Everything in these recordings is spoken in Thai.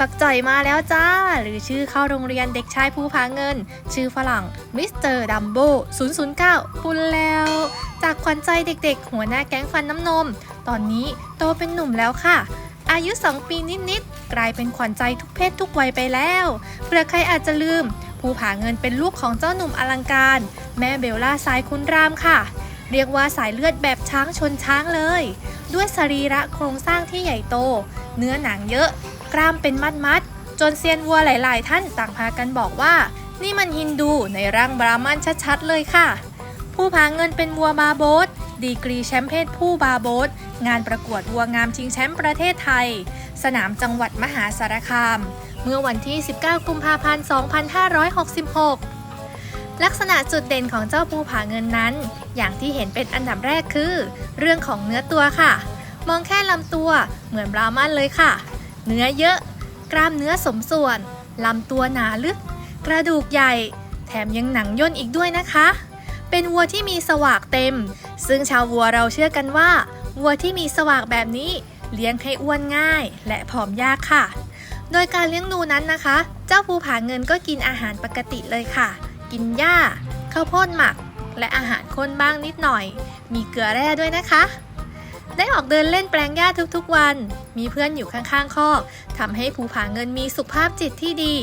บักจ่อยมาแล้วจ้า หรือชื่อเข้าโรงเรียนเด็กชายภูผาเงิน ชื่อฝรั่งมิสเตอร์ดัมโบ009 ปุนแล้ว จากขวัญใจเด็กๆ หัวหน้าแก๊งฟันน้ำนม ตอนนี้โตเป็นหนุ่มแล้วค่ะ อายุ 2 ปีนิดๆ กลายเป็นขวัญใจทุกเพศทุกวัยไปแล้วเผื่อใครอาจจะลืม ภูผาเงินเป็นลูกของเจ้าหนุ่มอลังการ แม่เบลล่าสายคุณรามค่ะ เรียกว่าสายเลือดแบบช้างชนช้างเลย ด้วยสรีระโครงสร้างที่ใหญ่โต เนื้อหนังเยอะ กล้ามเป็นมัดมัดๆจนเซียนวัวหลาย ๆ ท่านต่างพากันบอกว่า นี่มันฮินดูในร่างบราหมันชัด ๆ เลยค่ะ ผู้พาเงินเป็นวัวบาโบสดีกรีแชมป์เพศผู้บาโบสงานประกวดวัวงามชิงแชมป์ประเทศไทย สนามจังหวัดมหาสารคาม เมื่อวันที่ 19 กุมภาพันธ์ 2566 ลักษณะจุดเด่นของเจ้าภูผาเงินนั้น อย่างที่เห็นเป็นอันดับแรกคือ เรื่องของเนื้อตัวค่ะ มองแค่ลำตัวเหมือนบราหมันเลยค่ะ เนื้อเยอะ กล้ามเนื้อสมส่วน ลำตัวหนาลึก กระดูกใหญ่ แถมยังหนังย่นอีกด้วยนะคะ เป็นวัวที่มีสวากเต็ม ซึ่งชาววัวเราเชื่อกันว่า วัวที่มีสวากแบบนี้เลี้ยงให้อ้วนง่าย และผอมยากค่ะ โดยการเลี้ยงดูนั้นนะคะ เจ้าภูผาเงินก็กินอาหารปกติเลยค่ะ กินหญ้าข้าวโพดหมัก และอาหารข้นบ้างนิดหน่อย มีเกลือแร่ด้วยนะคะ ได้ออกเดินเล่นแปลงหญ้าทุกๆวัน มีเพื่อนอยู่ข้างๆคอกทำให้ภูผาเงินมีสุขภาพจิตที่ดี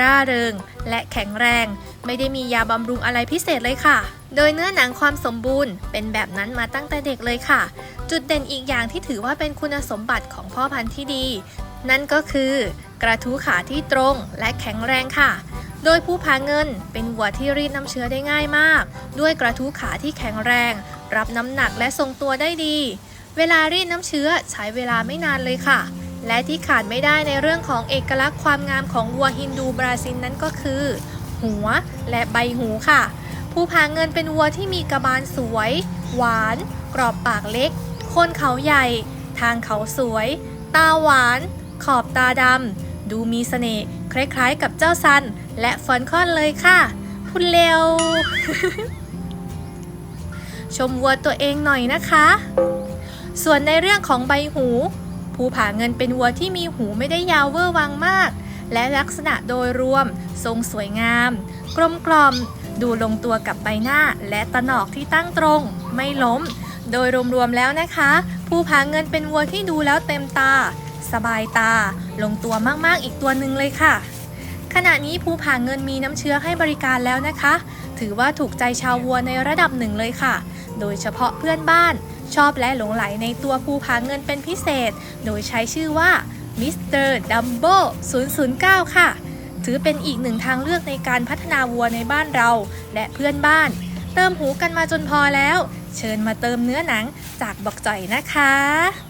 ร่าเริง และแข็งแรง ไม่ได้มียาบำรุงอะไรพิเศษเลยค่ะ โดยเนื้อหนังความสมบูรณ์ เป็นแบบนั้นมาตั้งแต่เด็กเลยค่ะ จุดเด่นอีกอย่างที่ถือว่าเป็นคุณสมบัติของพ่อพันธุ์ที่ดี นั่นก็คือ กระทู้ขาที่ตรงและแข็งแรงค่ะ โดยผู้พาเงินเป็นวัวที่รีดน้ำเชื้อได้ง่ายมาก ด้วยกระทู้ขาที่แข็งแรง รับน้ำหนักและทรงตัวได้ดี เวลารีดน้ำเชื้อใช้เวลาไม่นานเลยค่ะ และที่ขาดไม่ได้ในเรื่องของเอกลักษณ์ความงามของวัวฮินดูบราซิลนั่นก็คือ หัวและใบหูค่ะผู้พาเงินเป็นวัวที่มีกระบาลสวย หวาน กรอบปากเล็กโคนเขาใหญ่ ทางเขาสวย ตาหวาน ขอบตาดำดูมีเสน่ห์คล้ายๆกับเจ้าซัน และฟอนคอนเลยค่ะพูดเร็วชมวัวตัวเองหน่อยนะคะ ส่วนในเรื่องของใบหูภูผาเงินเป็นวัวที่มีหูไม่ได้ยาวเวอร์วังมาก และลักษณะโดยรวม ทรงสวยงาม กลมกล่อม ดูลงตัวกับใบหน้า และตะหนอกที่ตั้งตรง ไม่ล้ม โดยรวมๆแล้วนะคะภูผาเงินเป็นวัวที่ดูแล้วเต็มตา สบายตา ลงตัวมากๆอีกตัวหนึ่งเลยค่ะ ขณะนี้ภูผาเงินมีน้ำเชื้อให้บริการแล้วนะคะ ถือว่าถูกใจชาววัวในระดับหนึ่งเลยค่ะ โดยเฉพาะเพื่อนบ้าน ชอบและหลงไหลในตัวภูผาเงินเป็นพิเศษ โดยใช้ชื่อว่ามิสเตอร์ดัมโบ009 ค่ะ ถือเป็นอีกหนึ่งทางเลือกในการพัฒนาวัวในบ้านเรา และเพื่อนบ้าน เติมหูกันมาจนพอแล้ว เชิญมาเติมเนื้อหนังจากบอกจ่อยนะคะ